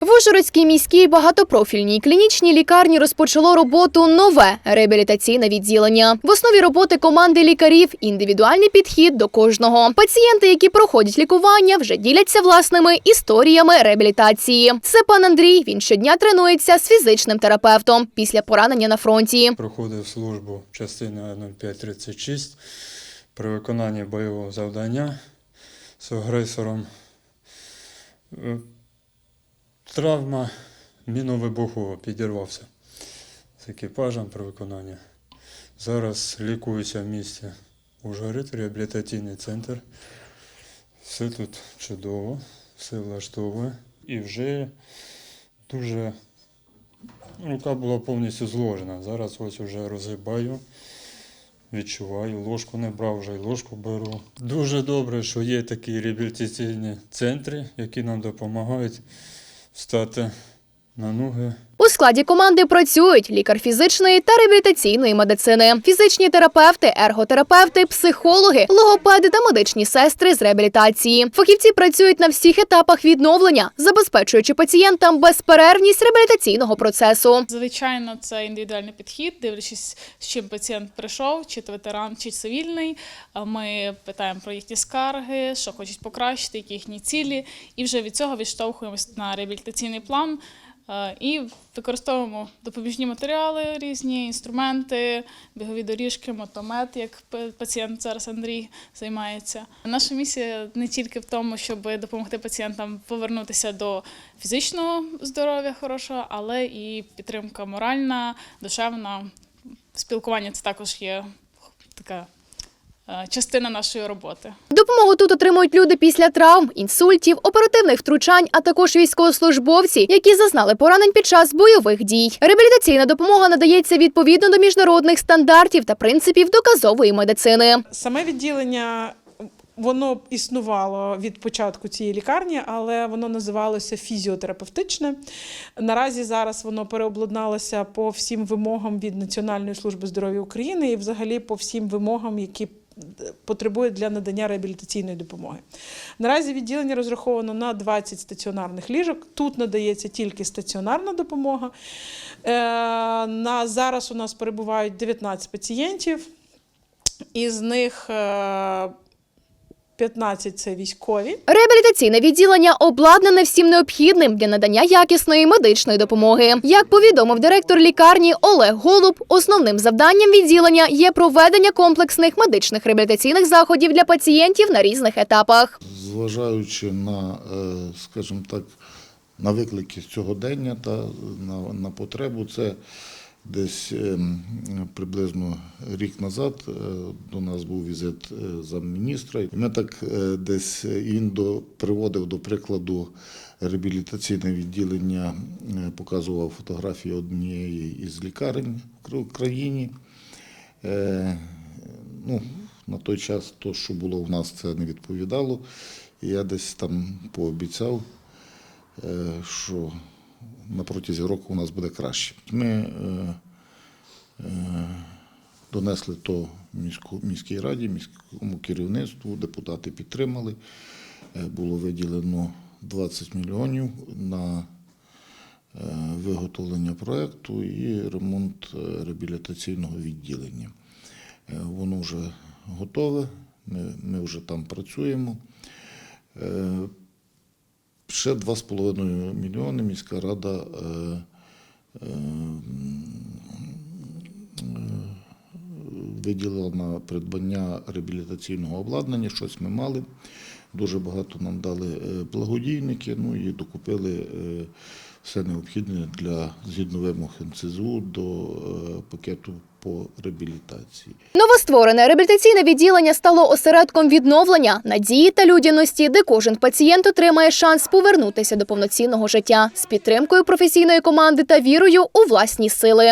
В Ужгородській міській багатопрофільній клінічній лікарні розпочало роботу нове реабілітаційне відділення. В основі роботи команди лікарів індивідуальний підхід до кожного. Пацієнти, які проходять лікування, вже діляться власними історіями реабілітації. Це пан Андрій. Він щодня тренується з фізичним терапевтом після поранення на фронті. Проходив службу частина 0536 при виконанні бойового завдання з агресором. Травма міновибухова підірвався з екіпажем при виконанні. Зараз лікуюся в місті Ужгород, реабілітаційний центр. Все тут чудово, все влаштовує. І вже дуже Рука була повністю зложена. Зараз ось вже розгибаю, відчуваю, ложку не брав, вже й ложку беру. Дуже добре, що є такі реабілітаційні центри, які нам допомагають встати на ноги. У складі команди працюють лікар фізичної та реабілітаційної медицини, фізичні терапевти, ерготерапевти, психологи, логопеди та медичні сестри з реабілітації. Фахівці працюють на всіх етапах відновлення, забезпечуючи пацієнтам безперервність реабілітаційного процесу. Звичайно, це індивідуальний підхід, дивлячись, з чим пацієнт прийшов, чи то ветеран, чи цивільний. А Ми питаємо про їхні скарги, що хочуть покращити, які їхні цілі, і вже від цього відштовхуємось на реабілітаційний план. Е, І використовуємо допоміжні матеріали, різні інструменти, бігові доріжки, мотомет, як пацієнт зараз Андрій займається. Наша місія не тільки в тому, щоб допомогти пацієнтам повернутися до фізичного здоров'я хорошого, але і підтримка моральна, душевна. Спілкування це також є така частина нашої роботи. Допомогу тут отримують люди після травм, інсультів, оперативних втручань, а також військовослужбовці, які зазнали поранень під час бойових дій. Реабілітаційна допомога надається відповідно до міжнародних стандартів та принципів доказової медицини. Саме відділення воно існувало від початку цієї лікарні, але воно називалося фізіотерапевтичне. Наразі зараз воно переобладналося по всім вимогам від Національної служби здоров'я України і взагалі по всім вимогам, які потребують для надання реабілітаційної допомоги. Наразі відділення розраховано на 20 стаціонарних ліжок. Тут надається тільки стаціонарна допомога. Е, на зараз у нас перебувають 19 пацієнтів. Із них е, 15 це військові. Реабілітаційне відділення обладнане всім необхідним для надання якісної медичної допомоги. Як повідомив директор лікарні Олег Голуб, основним завданням відділення є проведення комплексних медичних реабілітаційних заходів для пацієнтів на різних етапах. зважаючи на, е, скажімо так, на виклики сьогодення та на, на потребу, це десь ем, приблизно рік назад е, до нас був візит е, замміністра. І ми так е, десь він до, приводив до прикладу реабілітаційне відділення, показував фотографії однієї із лікарень в країні. Е, ну, на той час то, що було в нас, це не відповідало. І я десь там пообіцяв, що на протязі року у нас буде краще. Ми е, е, донесли то міську, міській раді, міському керівництву, депутати підтримали. Е, Було виділено 20 мільйонів на е, виготовлення проєкту і ремонт е, реабілітаційного відділення. Воно вже готове, ми, ми вже там працюємо. Е, Ще 2,5 мільйони міська рада е, е, виділила на придбання реабілітаційного обладнання. Щось ми мали. Дуже багато нам дали е, благодійники, ну і докупили е, все необхідне для згідно вимог НЦЗУ до е, пакету по реабілітації. Новостворене реабілітаційне відділення стало осередком відновлення, надії та людяності, де кожен пацієнт отримає шанс повернутися до повноцінного життя з підтримкою професійної команди та вірою у власні сили.